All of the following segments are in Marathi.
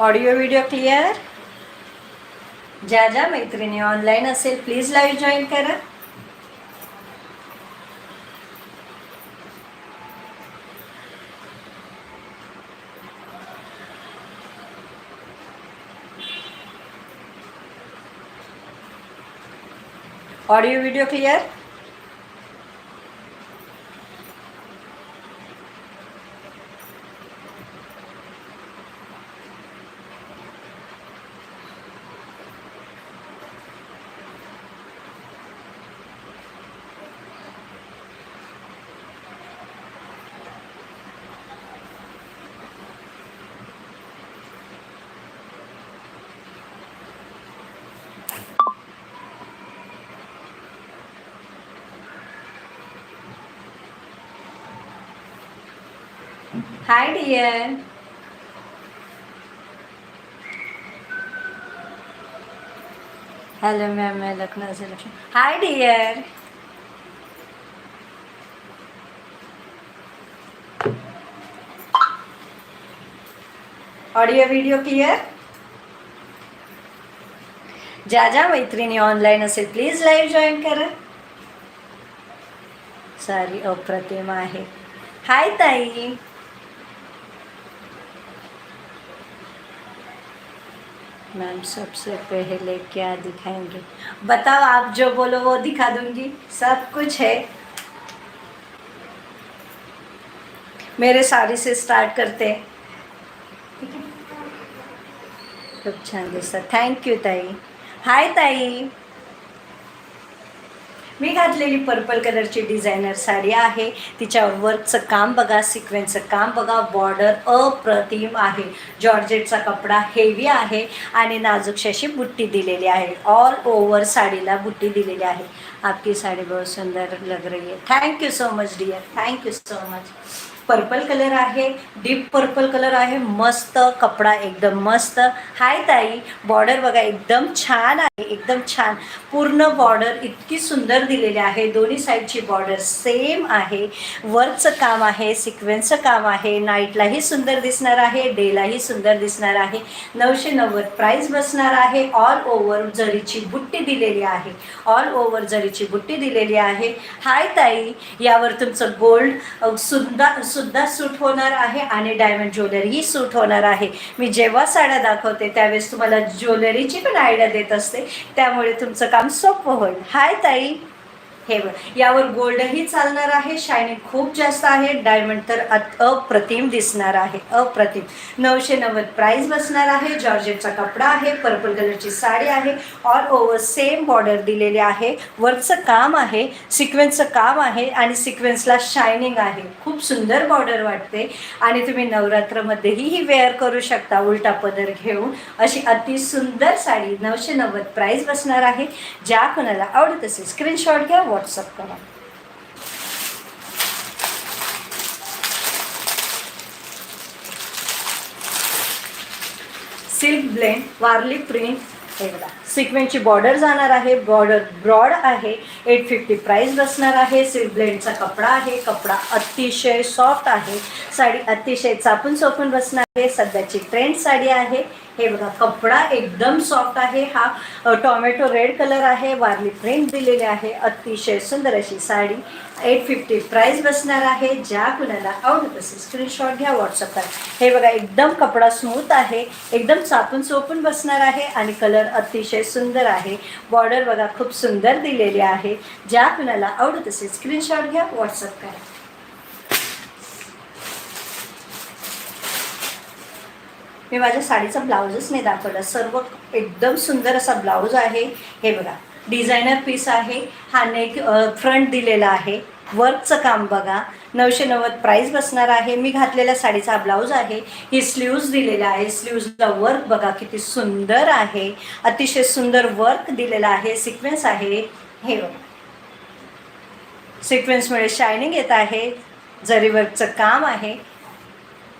ऑडिओ व्हिडिओ क्लिअर ज्या ज्या मैत्रिणी ऑनलाईन असेल प्लीज़ लाईव्ह जॉईन करा. Audio video clear hi dear hello ma'am मैं लखनऊ से Lakshmi hi dear audio video clear ज्या ज्या मैत्रिणी ऑनलाईन असेल प्लीज़ लाईव्ह जॉईन करा। सारी अप्रतिम आहे। हाय ताई। मैम, सबसे पहले क्या दिखाएँगे? बताओ, आप जो बोलो वो दिखा दूँगी। सब कुछ है। मेरे साड़ी से स्टार्ट करते हैं? खूप छान ताई। हाय ताई। मी घातलेली पर्पल कलरची डिझायनर साडी आहे. तिच्यावर वर्कचं काम बघा सिक्वेन्सचं काम बघा. बॉर्डर अप्रतिम आहे. जॉर्जेटचा कपडा हेवी आहे आणि नाजूकशी अशी बुट्टी दिलेली आहे. ऑल ओव्हर साडीला बुट्टी दिलेली आहे. आपकी साडी बहुत सुंदर लग रही है thank you so much dear thank you so much purple colour आहे डीप पर्पल कलर आहे मस्त कपडा एकदम मस्त. हाय ताई बॉर्डर बघा एकदम छान आहे एकदम छान. पूर्ण बॉर्डर इतकी सुंदर दिलेली आहे दोन्ही साईडची बॉर्डर सेम आहे. वर्कचं काम आहे सिक्वेन्सचं काम आहे नाईटलाही सुंदर दिसणार आहे डेलाही सुंदर दिसणार आहे. नऊशे नव्वद प्राईस बसणार आहे ऑल ओव्हर जरीची बुट्टी दिलेली आहे ऑल ओव्हर जरीची बुट्टी दिलेली आहे. हाय ताई यावर तुमचं गोल्ड सुंदर सुद्धा सूट होणार आहे आणि डायमंड ज्वेलरीही सूट होणार आहे. मी जेव्हा साड्या दाखवते त्यावेळेस तुम्हाला ज्वेलरीची पण आयडिया देत असते. त्यामुळे तुमचं काम सोपं होईल. हाय ताई. हे बघ यावर गोल्डही चालणार आहे शायनिंग खूप जास्त आहे डायमंड तर अप्रतिम दिसणार आहे अप्रतिम. नऊशे नव्वद प्राईस बसणार आहे जॉर्जेटचा कपडा आहे पर्पल कलरची साडी आहे ऑल ओव्हर सेम बॉर्डर दिलेली आहे. वर्कचं काम आहे सिक्वेन्सचं काम आहे आणि सिक्वेन्सला शायनिंग आहे. खूप सुंदर बॉर्डर वाटते आणि तुम्ही नवरात्रमध्येही ही वेअर करू शकता उलटा पदर घेऊन. अशी अति सुंदर साडी नऊशे नव्वद प्राईस बसणार आहे. ज्या कोणाला आवडत असेल स्क्रीनशॉट घ्या व्हॉट्सअप करा. सिल्क ब्लेंड वारली प्रिंट हे बघा. सिक्वेन्सची बॉर्डर जाणार आहे बॉर्डर ब्रॉड आहे एट फिफ्टी प्राईस बसणार आहे सिल्क ब्लेंडचा कपडा आहे कपडा अतिशय सॉफ्ट आहे साडी अतिशय चापून सोपून बसणार हे सध्याची ट्रेंड साडी आहे. हे बघा कपडा एकदम सॉफ्ट आहे. हा टोमॅटो टॉमॅटो रेड कलर आहे. वारली प्रिंट दिलेली आहे. अतिशय सुंदर अशी साडी. एट फिफ्टी प्राईस बसणार आहे. ज्या कुणाला आवडत असेल स्क्रीनशॉट घ्या व्हॉट्सअप हे बघा एकदम कपडा स्मूथ आहे. एकदम चापून चोपून बसणार आहे आणि कलर अतिशय सुंदर आहे. बॉर्डर बघा खूप सुंदर दिलेली आहे. ज्या कुणाला आवडत असेल स्क्रीनशॉट घ्या व्हॉट्सअप करा. मी माझ्या साडीचा ब्लाऊजच नाही दाखवला. सर्व एकदम सुंदर असा ब्लाऊज आहे. हे बघा डिझायनर पीस आहे. हा नेक फ्रंट दिलेला आहे. वर्कचं काम बघा. नऊशे नव्वद प्राईस बसणार आहे. मी घातलेल्या साडीचा हा ब्लाऊज आहे. ही स्लीव्ज दिलेला आहे. स्लीव्जला वर्क बघा किती सुंदर आहे. अतिशय सुंदर वर्क दिलेला आहे. सिक्वेन्स आहे. हे बघा. सिक्वेन्समुळे शायनिंग येत आहे. जरी वर्कचं काम आहे.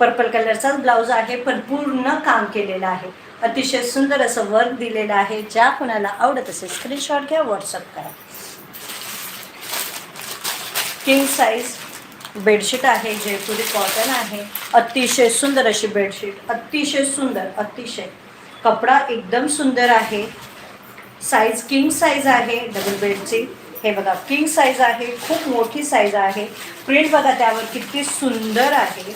पर्पल कलरचाच ब्लाऊज आहे पण पूर्ण काम केलेलं आहे. अतिशय सुंदर असं वर्क दिलेलं आहे ज्या कोणाला आवडत असेल स्क्रीनशॉट घ्या व्हॉट्सअप करा. किंग साईज बेडशीट आहे जयपुरी कॉटन आहे. अतिशय सुंदर अशी बेडशीट अतिशय सुंदर अतिशय. कपडा एकदम सुंदर आहे. साईज किंग साईज आहे डबल बेडची हे बघा किंग साईज आहे खूप मोठी साईज आहे. प्रिंट बघा त्यावर किती सुंदर आहे.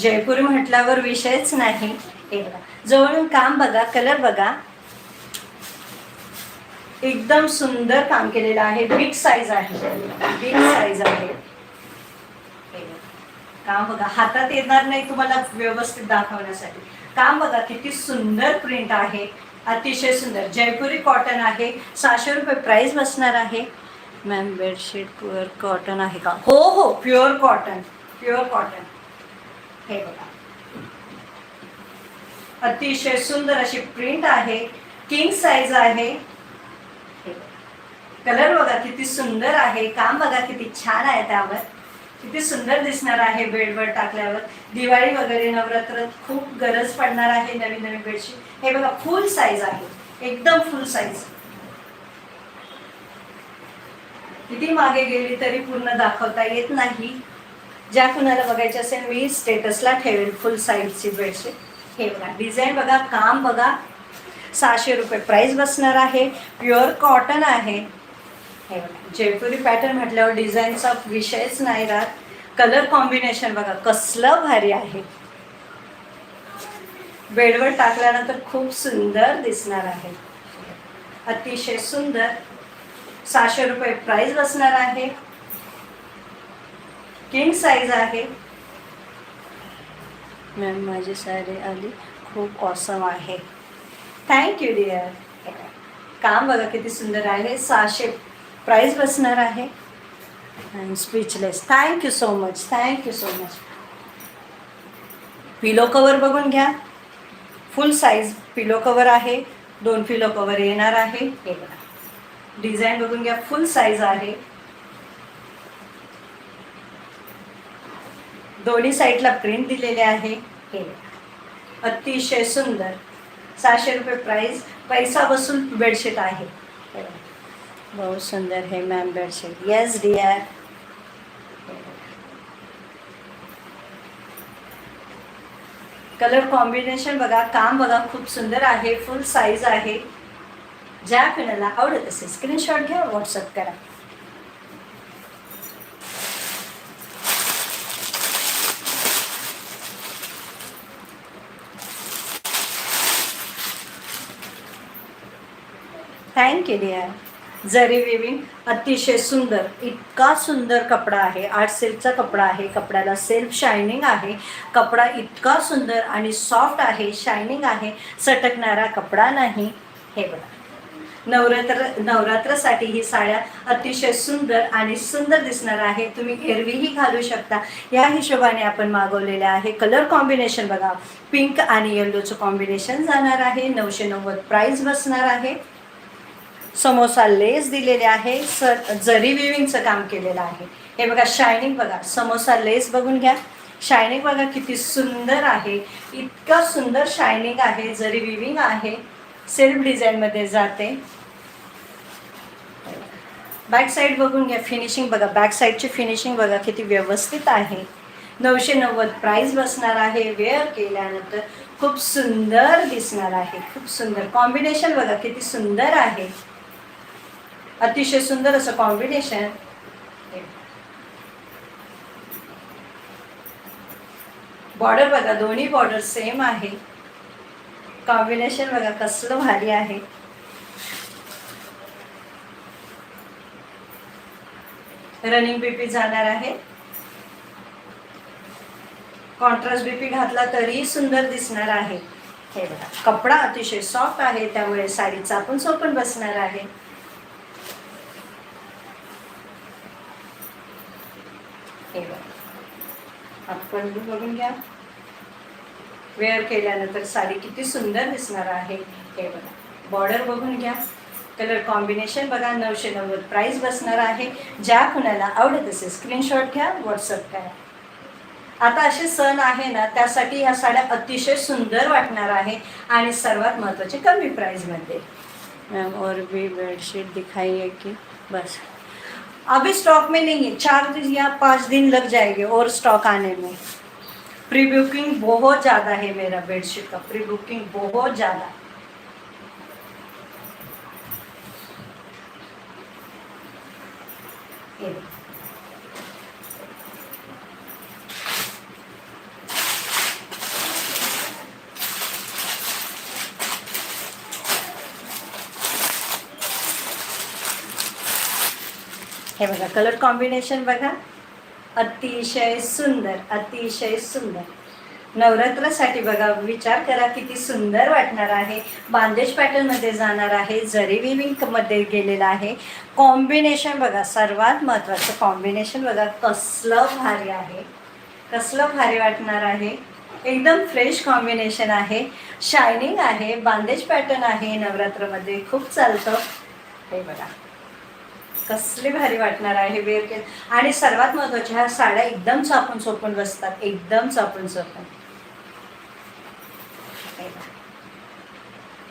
जयपुरी म्हटल्यावर विषयच नाही. हे बघा. जवळून काम बघा कलर बघा. एकदम सुंदर काम केलेलं आहे. बिग साईज आहे. बिग साईज आहे. काम बघा. हातात येणार नाही तुम्हाला व्यवस्थित दाखवण्यासाठी. काम बघा किती सुंदर प्रिंट आहे. अतिशय सुंदर. जयपुरी कॉटन आहे. सहाशे रुपये प्राइस बसणार आहे. मॅम बेडशीट प्युअर कॉटन आहे का? हो हो प्युअर कॉटन प्युअर कॉटन हे बघा. अतिशय सुंदर अशी प्रिंट आहे किंग साईज आहे. कलर बघा. किती सुंदर आहे काम बघा किती छान आहे त्यावर. किती सुंदर दिसणार आहे बेडवर टाकल्यावर. दिवाळी वगैरे नवरात्र खूप गरज पडणार आहे नवीन नवीन बेडशीट हे बघा फुल साईज आहे. एकदम फुल साईज किती मागे गेली तरी पूर्ण दाखवता येत नाही. ज्या कुणाला बघायचे असेल मी स्टेटसला ठेवेल फुल साईजची बेडशीट हे बघा डिझाईन बघा काम बघा. सहाशे रुपये प्राईस बसणार आहे. प्युअर कॉटन आहे. हे बघा जयपुरी पॅटर्न म्हटल्यावर डिझाईनचा विषयच नाही राहत. कलर कॉम्बिनेशन बघा कसलं भारी आहे. बेडवर टाकल्यानंतर खूप सुंदर दिसणार आहे. अतिशय सुंदर. सहाशे रुपये प्राईस बसणार आहे. किंग साईज आहे. मॅम माझी साडी आली. खूप ऑसम आहे. थँक्यू डिअर काम बघा किती सुंदर आहे. सहाशे प्राइस बसणार आहे. And speechless thank you so much thank you so much pillow cover बघून घ्या. फुल साईज पिलो कवर आहे. दोन पिलो कवर येणार आहे. हे बघा. डिझाईन बघून घ्या. फुल साईज आहे. दोन्ही साईडला प्रिंट दिलेले आहे. हे अतिशय सुंदर. सहाशे रुपये प्राईस पैसा वसूल बेडशीट आहे. बहुत सुंदर है ma'am bedsheet yes dear colour combination बघा. काम बघा. खूप सुंदर आहे. फुल साईज आहे. ज्या कुणाला आवडत असेल स्क्रीनशॉट घ्या व्हॉट्सअप करा. केली आहे. जरी विविंग अतिशय सुंदर इतका सुंदर कपडा आहे. आर्ट सिल्कचा कपडा आहे. कपड्याला सेल्फ शायनिंग आहे. कपडा इतका सुंदर आणि सॉफ्ट आहे शायनिंग आहे. सटकणारा कपडा नाही. हे बघा. नवरात्र नवरात्रासाठी ही साड्या अतिशय सुंदर आणि सुंदर दिसणार आहे. तुम्ही एरवीही घालू शकता. या हिशोबाने आपण मागवलेल्या आहे कलर कॉम्बिनेशन बघा. पिंक आणि येल्लोचं कॉम्बिनेशन जाणार आहे. नऊशे नव्वद प्राईज बसणार आहे. समोसा लेस दिलेले आहे सर जरी विविंगचं काम केलेलं आहे. हे बघा शायनिंग बघा समोसा लेस बघून घ्या. शायनिंग बघा किती सुंदर आहे. इतका सुंदर शायनिंग आहे जरी विविंग आहे सेल्फ डिझाईनमध्ये जाते. बॅक साईड बघून घ्या फिनिशिंग बघा. बॅक साईडची फिनिशिंग बघा किती व्यवस्थित आहे. नऊशे नव्वद प्राईस बसणार आहे वेअर केल्यानंतर खूप सुंदर दिसणार आहे. खूप सुंदर. कॉम्बिनेशन बघा किती सुंदर आहे. अतिशय सुंदर असं कॉम्बिनेशन बॉर्डर बघा दोन्ही बॉर्डर सेम आहे. कॉम्बिनेशन बघा कसलं भारी आहे. रनिंग बीपी जाणार आहे. कॉन्ट्रास्ट बीपी घातला तरीही सुंदर दिसणार आहे. हे बघा कपडा अतिशय सॉफ्ट आहे त्यामुळे साडी चापून सोपण बसणार आहे. बघा बघून घ्या. वेअर केल्यानंतर साडी किती सुंदर दिसणार आहे. हे बघा. बॉर्डर बघून घ्या. कलर कॉम्बिनेशन बघा. नऊशे नव्वद प्राईस बसणार आहे. ज्या कुणाला आवडत असेल स्क्रीनशॉट घ्या व्हॉट्सअप करा. आता असे सण आहे ना त्यासाठी ह्या साड्या अतिशय सुंदर वाटणार आहे आणि सर्वात महत्त्वाचे कमी प्राईजमध्ये मॅम और भी बेडशीट दिखाइए की बस. अभी स्टॉक में नहीं है। चार दिन या पाँच दिन लग जाएंगे और स्टॉक आने में। प्री बुकिंग बहुत ज़्यादा है मेरा बेडशीट का। प्री बुकिंग बहुत ज़्यादा। हे बघा कलर कॉम्बिनेशन बघा. अतिशय सुंदर अतिशय सुंदर. नवरात्रासाठी बघा विचार करा किती सुंदर वाटणार आहे. बांदेश पॅटर्नमध्ये जाणार आहे जरी विविंगमध्ये गेलेला आहे. कॉम्बिनेशन बघा सर्वात महत्त्वाचं कॉम्बिनेशन बघा कसलं भारी आहे. कसलं भारी वाटणार आहे. एकदम फ्रेश कॉम्बिनेशन आहे. शायनिंग आहे बांदेज पॅटर्न आहे नवरात्रामध्ये. खूप चालतं. हे बघा. कसली भारी वाटणार आहे वेअर केलं आणि सर्वात महत्त्वाच्या ह्या साड्या एकदम चापून सोपून बसतात. एकदम चापून सोपून.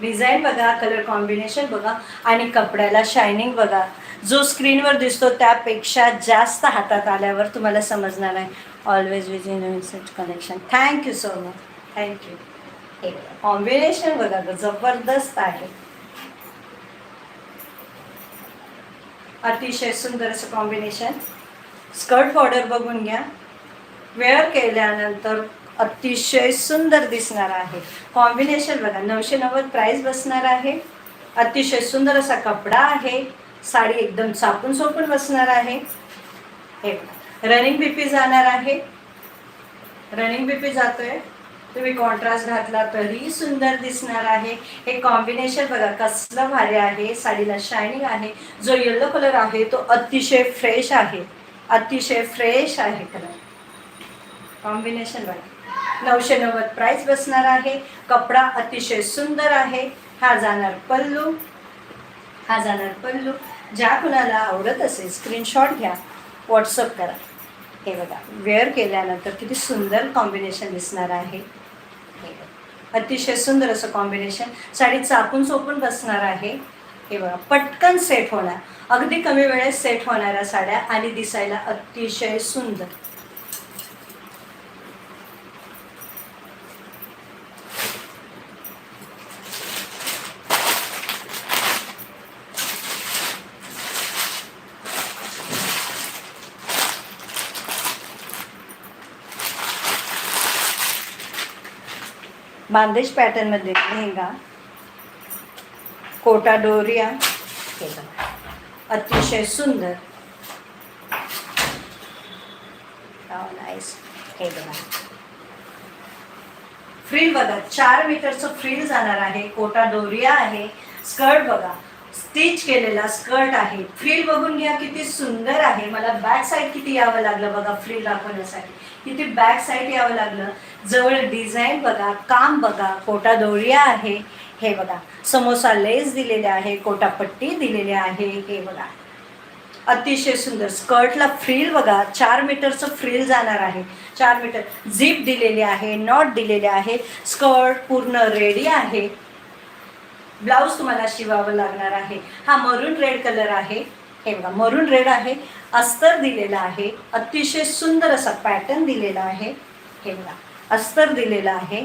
डिझाईन बघा कलर कॉम्बिनेशन बघा आणि कपड्याला शायनिंग बघा. जो स्क्रीनवर दिसतो त्यापेक्षा जास्त हातात आल्यावर तुम्हाला समजणार आहे always with in set connection thank you so much thank you combination बघा जबरदस्त आहे. अतिशय सुंदर असं कॉम्बिनेशन स्कर्ट बॉर्डर बघून घ्या. वेअर केल्यानंतर अतिशय सुंदर दिसणार आहे. कॉम्बिनेशन बघा नऊशे नव्वद प्राईस बसणार आहे. अतिशय सुंदर असा कपडा आहे. साडी एकदम सापून सोपून बसणार आहे. हे रनिंग बीपी जाणार आहे. रनिंग बीपी जातोय. तुम्ही कॉन्ट्रास्ट घातला तरी सुंदर दिसणार आहे. हे कॉम्बिनेशन बघा कसलं भारी आहे. साडीला शायनिंग आहे. जो येलो कलर आहे तो अतिशय फ्रेश आहे. अतिशय फ्रेश आहे कलर कॉम्बिनेशन बघा. नऊशे नव्वद प्राईस बसणार आहे. कपडा अतिशय सुंदर आहे. हा जाणार पल्लू. हा जाणार पल्लू. ज्या कुणाला आवडत असेल स्क्रीनशॉट घ्या. व्हॉट्सअप करा. हे बघा. वेअर केल्यानंतर किती सुंदर कॉम्बिनेशन दिसणार आहे. अतिशय सुंदर असं कॉम्बिनेशन साडी चापून चोपून बसणार आहे. हे बघा पटकन सेट होणार. अगदी कमी वेळेत सेट होणाऱ्या साड्या आणि दिसायला अतिशय सुंदर. बांदेश पॅटर्नमध्ये लेहंगा कोटा डोरिया अतिशय सुंदर. नाईस हे बघा. फ्रील बघा चार मीटरचं फ्रील जाणार आहे. कोटा डोरिया आहे. स्कर्ट बघा. स्टिच केलेला स्कर्ट आहे. फ्रील बघून घ्या किती सुंदर आहे. मला बॅक साईड किती यावं लागलं बघा फ्रील दाखवण्यासाठी. तिथे बॅक साईड यावं लागलं. जवळ डिझाईन बघा काम बघा कोटा दोरिया आहे हे बघा. समोसा लेस दिलेले आहे कोटापट्टी दिलेली आहे हे बघा. अतिशय सुंदर. स्कर्टला फ्रील बघा. चार मीटरचं फ्रील जाणार आहे. चार मीटर झिप दिलेली आहे नॉट दिलेले आहे. स्कर्ट पूर्ण रेडी आहे. ब्लाऊज तुम्हाला शिवावं लागणार आहे. हा मरून रेड कलर आहे. हे बघा मरून रेड आहे अस्तर दिलेला आहे अतिशय सुंदर असा पॅटर्न दिलेला आहे. हे बघा अस्तर दिलेला आहे.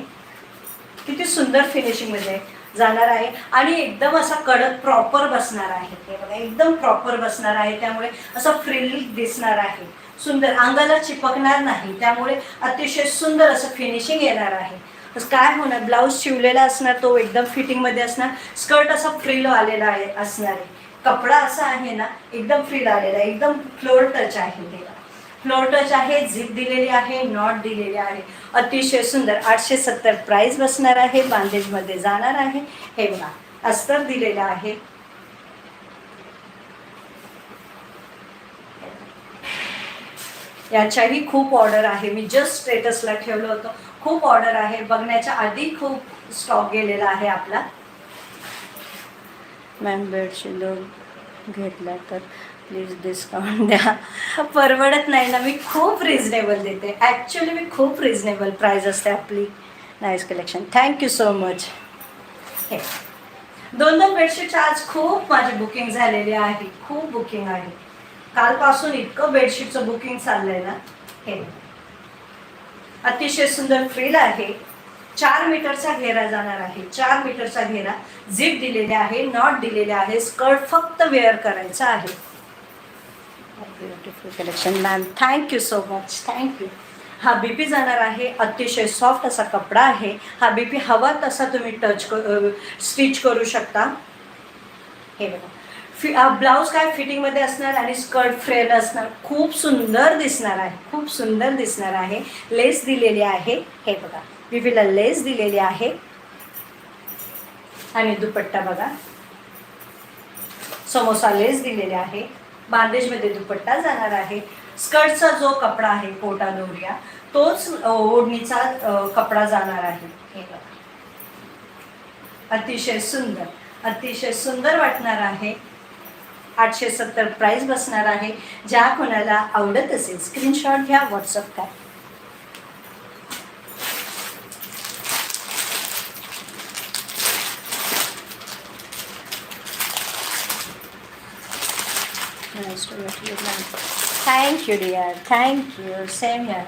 किती सुंदर फिनिशिंगमध्ये जाणार आहे. आणि एकदम असा कडक प्रॉपर बसणार आहे. हे बघा एकदम प्रॉपर बसणार आहे. त्यामुळे असं फ्रिल दिसणार आहे. सुंदर अंगाला चिपकणार नाही. त्यामुळे अतिशय सुंदर असं फिनिशिंग येणार आहे. काय होणार? ब्लाऊज शिवलेला असणार तो एकदम फिटिंगमध्ये असणार. स्कर्ट असा फ्रिल आलेला आहे असणार आहे. कपडा असा आहे ना एकदम फ्री आलेला आहे एकदम फ्लोर टच आहे त्याला फ्लोर टच आहे झिप दिलेली आहे नॉट दिलेली आहे. अतिशय सुंदर आठशे सत्तर प्राईज बसणार आहे बांधेजमध्ये जाणार आहे. हे बघा अस्तर दिलेलं आहे. याच्याही खूप ऑर्डर आहे. मी जस्ट स्टेटसला ठेवलं होतं. खूप ऑर्डर आहे. बघण्याच्या आधी खूप स्टॉक गेलेला आहे आपला. मॅम बेडशीट घेतला तर प्लीज डिस्काउंट द्या. परवडत नाही ना मी खूप रिजनेबल देते. ॲक्च्युली मी खूप रिजनेबल प्राईज असते आपली. Nice collection thank you so much हे. दोन दोन बेडशीटच्या आज खूप माझी बुकिंग झालेली आहे. खूप बुकिंग आहे. कालपासून इतकं बेडशीटचं बुकिंग चाललं आहे ना. हे. अतिशय सुंदर फ्रील आहे. चार मीटरचा घेरा जाणार आहे. चार मीटरचा घेरा झिप दिलेले आहे नॉट दिलेले आहे. स्कर्ट फक्त वेअर करायचं आहे. Beautiful collection ma'am thank you so much thank you हा बी पी जाणार आहे. अतिशय सॉफ्ट असा कपडा आहे. हा बी पी हवा तसा तुम्ही टच स्टिच करू शकता. हे बघा. फि ब्लाऊज काय फिटिंगमध्ये असणार आणि स्कर्ट फ्रेल असणार. खूप सुंदर दिसणार आहे. खूप सुंदर दिसणार आहे. लेस दिलेली आहे. हे बघा. विविला लेस दिलेली आहे. आणि दुपट्टा बघा. समोसा लेस दिलेले आहे. बांदेजमध्ये दुपट्टा जाणार आहे. स्कर्टचा जो कपडा आहे कोटा दोऱ्या तोच ओढणीचा कपडा जाणार आहे. हे बघा. अतिशय सुंदर अतिशय सुंदर वाटणार आहे. आठशे सत्तर प्राईस बसणार आहे. ज्या कोणाला आवडत असेल स्क्रीनशॉट घ्या व्हॉट्सअप करा. Thank you dear thank you same here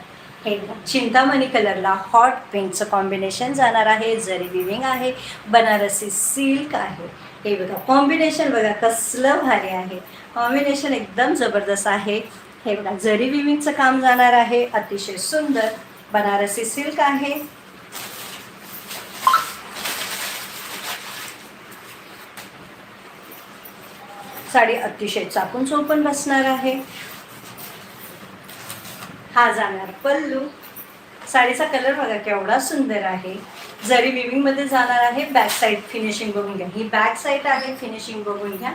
हे बघा, चिंतामणी कलरला हॉट पिंकचं कॉम्बिनेशन जाणार आहे. जरी विविंग आहे. बनारसी सिल्क आहे. हे बघा कॉम्बिनेशन बघा कसलं भारी आहे. कॉम्बिनेशन एकदम जबरदस्त आहे. हे बघा जरी विविंगचं काम जाणार आहे. अतिशय सुंदर. बनारसी सिल्क आहे. साडी अतिशय चापून चोपून बसणार आहे. हा जाणार पल्लू. साडीचा कलर बघा केवढा सुंदर आहे. जरी विविंगमध्ये जाणार आहे बॅक साईड फिनिशिंग बघून घ्या. ही बॅक साईड आहे फिनिशिंग बघून घ्या.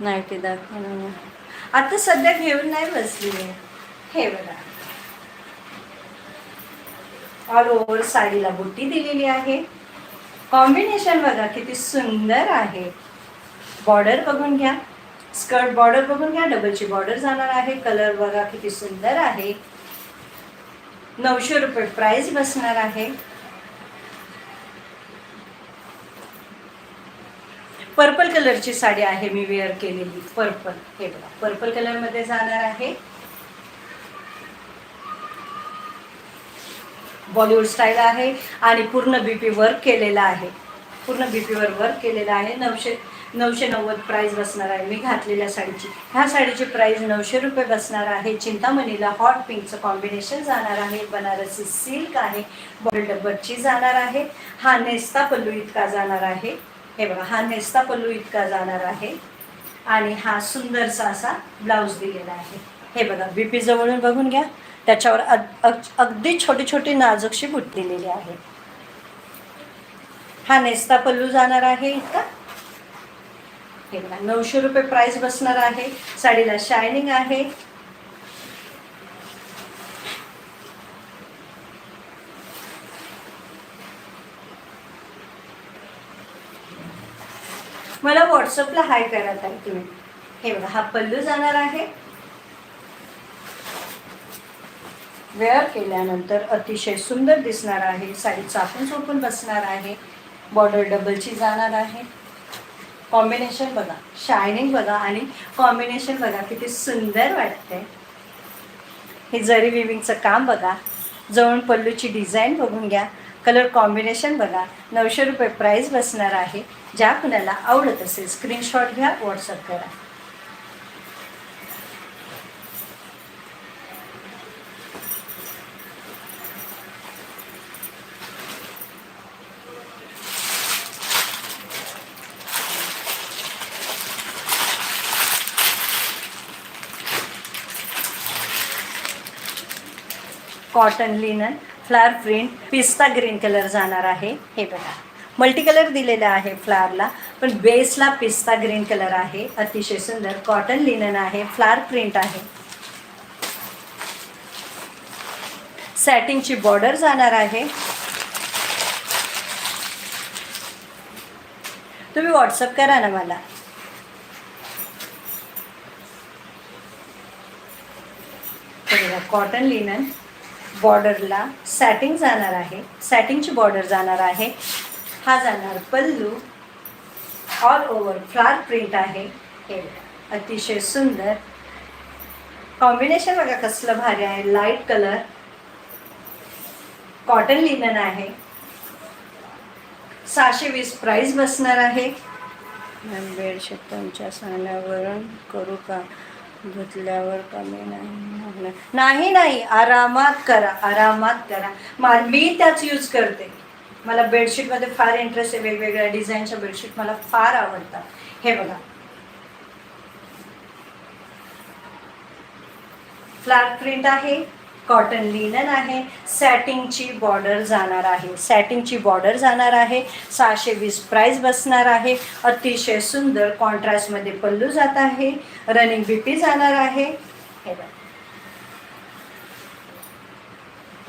नाही ते दाखव आता सध्या घेऊन नाही बसली आहे हे बघा. ऑल ओव्हर साडीला बुट्टी दिलेली आहे. कॉम्बिनेशन बघा किती सुंदर आहे. बॉर्डर बघून घ्या. स्कर्ट बॉर्डर बघून घ्या. डबलची बॉर्डर जाणार आहे. कलर बघा किती सुंदर आहे. नऊशे रुपये प्राइस बसणार आहे. पर्पल कलरची साडी आहे मी वेअर केलेली. पर्पल हे बघा. पर्पल कलरमध्ये जाणार आहे. बॉलिवूड स्टाईल आहे आणि पूर्ण बी पी वर्क केलेला आहे. पूर्ण बी पीवर वर्क केलेला आहे. नऊशे नऊशे नव्वद प्राईज बसणार आहे. मी घातलेल्या साडीची. ह्या साडीची प्राईज नऊशे रुपये बसणार आहे. चिंतामणीला हॉट पिंकचं कॉम्बिनेशन जाणार आहे. बनारसी सिल्क आहे. बॉल डब्बरची जाणार आहे. हा नेस्ता पल्लू इतका जाणार आहे. हे बघा हा नेस्ता पल्लू इतका जाणार आहे. आणि हा सुंदरसा असा ब्लाऊज दिलेला आहे. हे बघा बीपी जवळून बघून घ्या. त्याच्यावर अगदी छोटी छोटी नाजूकशी बुट दिलेली आहे. हा नेस्ता पल्लू जाणार आहे इतका नऊशे रुपये प्राइस बसणार आहे. साडीला शायनिंग आहे. मला व्हॉट्सअपला हाय करत आहे तुम्ही. हे बघा हा पल्लू जाणार आहे. वेअर केल्यानंतर अतिशय सुंदर दिसणार आहे. साईड चापून चोपून बसणार आहे. बॉर्डर डबलची जाणार आहे. कॉम्बिनेशन बघा. शायनिंग बघा आणि कॉम्बिनेशन बघा किती सुंदर वाटते. हे जरी विविंगचं काम बघा. जवळ पल्लूची डिझाईन बघून घ्या. कलर कॉम्बिनेशन बघा. नऊशे रुपये प्राईस बसणार आहे. ज्या कुणाला आवडत असेल स्क्रीनशॉट घ्या व्हॉट्सअप करा. कॉटन लिनन फ्लावर प्रिंट पिस्ता ग्रीन कलर जाणार आहे. हे बघा. मल्टी कलर दिलेला आहे फ्लावरला पण बेसला पिस्ता ग्रीन कलर आहे. अतिशय सुंदर कॉटन लिनन आहे फ्लावर प्रिंट आहे. सॅटिंगची बॉर्डर जाणार आहे. तुम्ही व्हॉट्सअप करा ना मला. कॉटन लिनन बॉर्डरला सॅटिंग जाणार आहे. सॅटिंगची बॉर्डर जाणार आहे. हा जाणार pallu. All over flower print आहे. हे अतिशय सुंदर. कॉम्बिनेशन बघा कसलं भारी आहे. लाइट कलर कॉटन लिनन आहे. सहाशे वीस प्राईस बसणार आहे. बेडशीट तुमच्या सांगण्यावरून करू का? धुतल्यावर कमी नाही नाही. नाही आरामात करा आरामात करा. मा मी त्याच यूज करते. मला बेडशीटमध्ये फार इंटरेस्ट आहे वेगवेगळ्या डिझाईनच्या बेडशीट मला फार आवडतात. हे बघा. फ्लॅट प्रिंट आहे. कॉटन लिनन आहे सॅटिंगची बॉर्डर जाणार आहे. सॅटिंगची बॉर्डर जाणार आहे सहाशे वीस प्राईस बसणार आहे. अतिशय सुंदर कॉन्ट्रास्टमध्ये पल्लू जात आहे रनिंग बीपी जाणार आहे. हे बघा.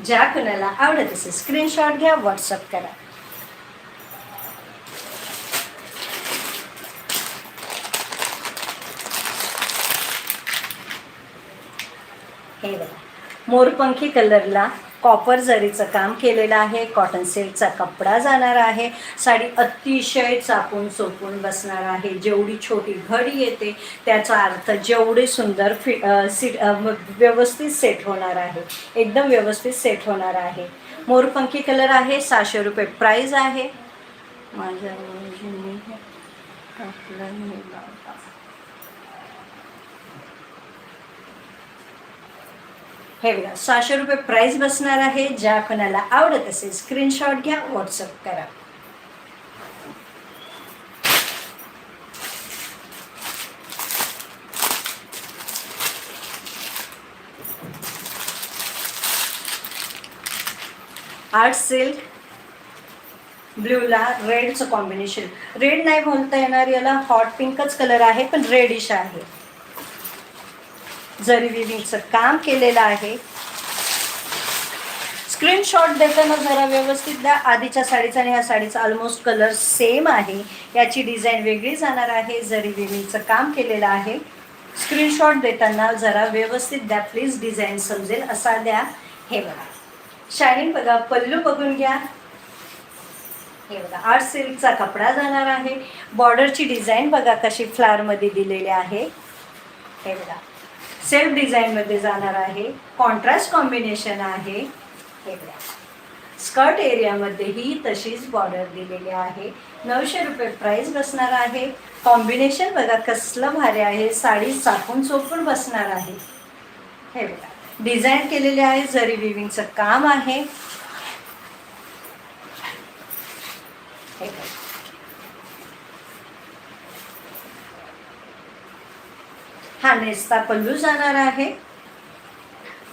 ज्या कुणाला आवडत असेल स्क्रीनशॉट घ्या व्हॉट्सअप करा. हे बघा. मोरपंखी कलरला कॉपर जरीचं काम केलेलं आहे कॉटन सिल्कचा कपडा जाणार आहे साडी अतिशय चापून चोपून बसणार आहे जेवढी छोटी घडी येते त्याचा अर्थ जेवढे सुंदर फि अ, सीट व्यवस्थित सेट होणार आहे एकदम व्यवस्थित सेट होणार आहे. मोरपंखी कलर आहे सहाशे रुपये प्राईज आहे. माझ्या हे बघा सहाशे रुपये प्राईज बसणार आहे. ज्या कोणाला आवडत असेल स्क्रीनशॉट घ्या व्हॉट्सअप करा. आर्ट सिल्क ब्ल्यूला रेडचं कॉम्बिनेशन रेड नाही बोलता येणार याला हॉट पिंकच कलर आहे पण रेडिश आहे. जरी विविंगचं काम केलेलं आहे. स्क्रीनशॉट देताना जरा व्यवस्थित द्या. आधीच्या साडीचा आणि ह्या साडीचा ऑलमोस्ट कलर सेम आहे. याची डिझाईन वेगळी जाणार आहे जरी विविंगचं काम केलेलं आहे. स्क्रीनशॉट देताना जरा व्यवस्थित द्या. प्लीज डिझाईन समजेल असा द्या. हे बघा. शायनिंग बघा पल्लू बघून घ्या. हे बघा आर्ट सिल्कचा कपडा जाणार आहे. बॉर्डरची डिझाईन बघा कशी फ्लावरमध्ये दिलेली आहे. हे बघा. सेल्फ डिझाईनमध्ये जाणार आहे. कॉन्ट्रास्ट कॉम्बिनेशन आहे. हे बघा. स्कर्ट एरियामध्येही तशीच बॉर्डर दिलेली आहे. नऊशे रुपये प्राईस बसणार आहे. कॉम्बिनेशन बघा कसलं भारी आहे. साडी चापून चोपून बसणार आहे. हे बघा. डिझाईन केलेले आहे. जरी विविंगचं काम आहे. हे बघा. हा नेस्ता पल्लू जाणार आहे.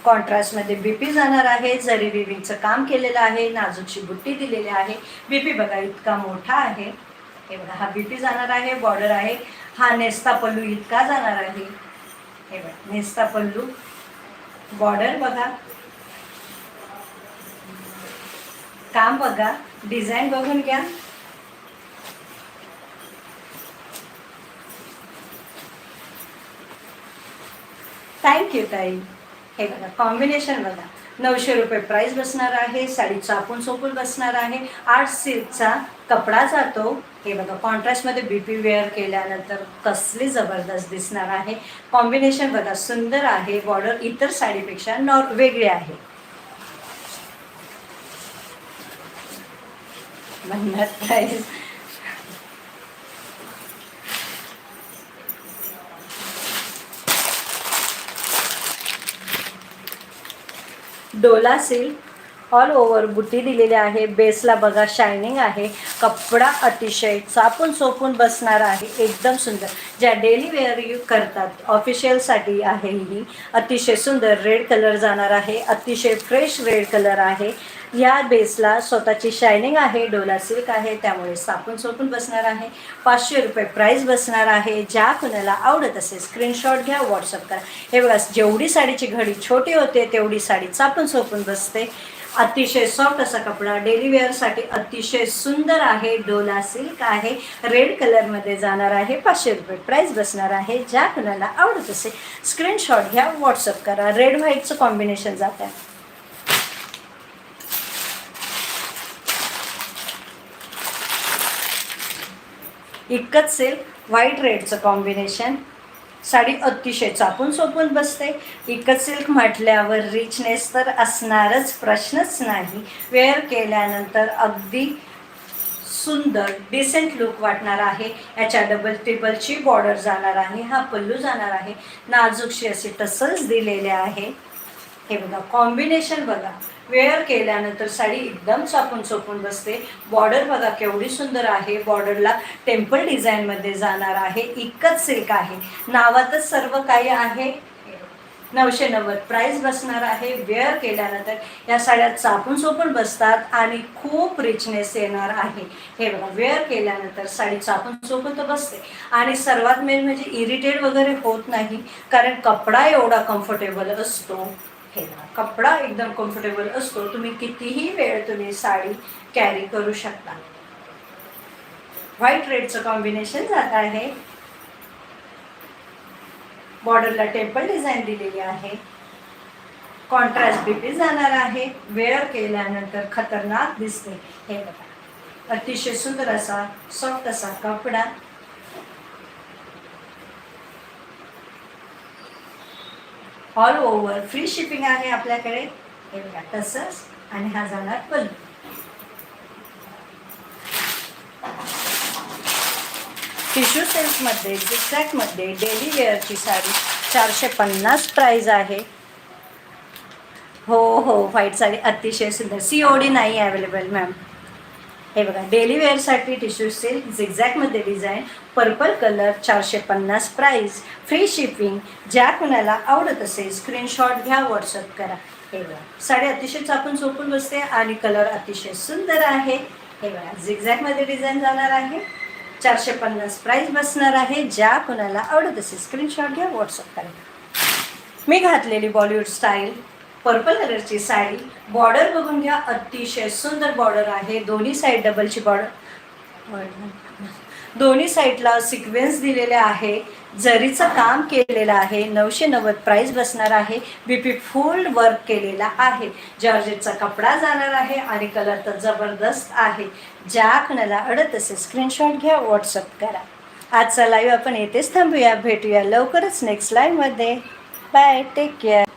कॉन्ट्रास्टमध्ये बीपी जाणार आहे. जरी विविंगचं काम केलेलं आहे नाजूकशी बुट्टी दिलेली आहे. बी पी बघा इतका मोठा आहे. हे बघा हा बी पी जाणार आहे बॉर्डर आहे. हा नेस्ता पल्लू इतका जाणार आहे. हे बघा नेस्ता पल्लू. बॉर्डर बघा. काम बघा डिझाईन बघून घ्या. थँक्यू ताई. हे बघा कॉम्बिनेशन बघा. नऊशे रुपये प्राईस बसणार आहे साडी चापून चोपून बसणार आहे. आर्ट सिल्कचा कपडा जातो. हे बघा कॉन्ट्रास्टमध्ये बी पी वेअर केल्यानंतर कसली जबरदस्त दिसणार आहे. कॉम्बिनेशन बघा सुंदर आहे. बॉर्डर इतर साडीपेक्षा नॉर वेगळे आहे. Price dola silk all over बुटी दिलेली आहे. बेसला बघा शायनिंग आहे. कपडा अतिशय चापून सोपून बसणार आहे. एकदम सुंदर. ज्या डेली वेअर यू करतात ऑफिशियलसाठी आहे ही. अतिशय सुंदर रेड कलर जाणार आहे. अतिशय फ्रेश रेड कलर आहे. या बेसला स्वतःची शायनिंग आहे डोला सिल्क आहे त्यामुळे सापून सोपून बसणार आहे पाचशे रुपये प्राईस बसणार आहे. ज्या कुणाला आवडत असेल स्क्रीनशॉट घ्या व्हॉट्सअप करा. हे बघा जेवढी साडीची घडी छोटी होते तेवढी साडी चापून सोपून बसते. अतिशय सॉफ्ट असा कपडा डेली वेअरसाठी अतिशय सुंदर आहे डोला सिल्क आहे. रेड कलरमध्ये जाणार आहे पाचशे रुपये प्राईस बसणार आहे. ज्या कुणाला आवडत असेल स्क्रीनशॉट घ्या व्हॉट्सअप करा. रेड व्हाईटचं कॉम्बिनेशन जात. आहे इतकंच सिल्क व्हाईट रेडचं कॉम्बिनेशन साडी अतिशय चापून सोपून बसते. इकत सिल्क म्हटल्यावर रिचनेस तर असणारच प्रश्नच नाही. वेअर केल्यानंतर अगदी सुंदर डिसेंट लुक वाटणार आहे. याच्या डबल टेबलची बॉर्डर जाणार आहे हा पल्लू जाणार आहे. नाजूकशी असे टसल्स दिलेले आहे. हे बघा कॉम्बिनेशन बघा. वेअर केल्यानंतर साडी एकदम सापून चोपून बसते. बॉर्डर बघा केवढी सुंदर आहे. बॉर्डरला टेम्पल डिझाईनमध्ये जाणार आहे. इतकंच सिल्क आहे. नावातच सर्व काही आहे. नऊशे नव्वद प्राईस बसणार आहे. वेअर केल्यानंतर या साड्या चापून चोपून बसतात आणि खूप रिचनेस येणार आहे. हे बघा वेअर केल्यानंतर साडी चापून चोपून तर बसते. आणि सर्वात मेन म्हणजे इरिटेट वगैरे होत नाही कारण कपडा एवढा कम्फर्टेबल असतो. हे कपडा एकदम कम्फर्टेबल असतो तुम्ही कितीही वेळ तुम्ही साडी कॅरी करू शकता. व्हाईट रेडचं कॉम्बिनेशन जात आहे. बॉर्डरला टेम्पल डिझाईन दिलेली आहे. कॉन्ट्रास्ट बीपी जाणार आहे. वेअर केल्यानंतर खतरनाक दिसते. हे बघा. अतिशय सुंदर असा सॉफ्ट असा कपडा. ऑल ओव्हर फ्री शिपिंग आहे आपल्याकडे. हे बघा तसंच. आणि हा जाणार पल्लू टिश्यू सिल्कमध्ये झिक्झॅकमध्ये डेली वेअरची साडी चारशे पन्नास प्राईज आहे. हो हो व्हाईट साडी अतिशय सुंदर. सी ओ डी नाही अवेलेबल मॅम हे बघा डेली वेअरसाठी टिश्यू सिल्क झिगझॅकमध्ये डिझाईन पर्पल कलर चारशे पन्नास प्राईस फ्री शिपिंग ज्या कुणाला आवडत असेल स्क्रीनशॉट घ्या व्हॉट्सअप करा. हे बघा साडी अतिशय चापून चोपून बसते आणि कलर अतिशय सुंदर आहे. हे बघा झिगझॅकमध्ये डिझाईन जाणार आहे. चारशे पन्नास प्राईस बसणार आहे. ज्या कुणाला आवडत असेल स्क्रीनशॉट घ्या व्हॉट्सअप करा. मी घातलेली बॉलिवूड स्टाईल पर्पल कलरची साडी. बॉर्डर बघून घ्या अतिशय सुंदर बॉर्डर आहे. दोन्ही साईड डबलची बॉर्डर. दोन्ही साईडला सिक्वेन्स दिलेले आहे. जरीचं काम केलेलं आहे नऊशे नव्वद प्राईस बसणार आहे. बीपी फुल वर्क केलेला आहे. जॉर्जेटचा कपडा जाणार आहे आणि कलर तर जबरदस्त आहे. ज्या कुणाला अडत असेल स्क्रीनशॉट घ्या व्हॉट्सअप करा. आजचा लाईव्ह आपण येथेच थांबूया. भेटूया लवकरच नेक्स्ट लाईव्हमध्ये बाय टेक केअर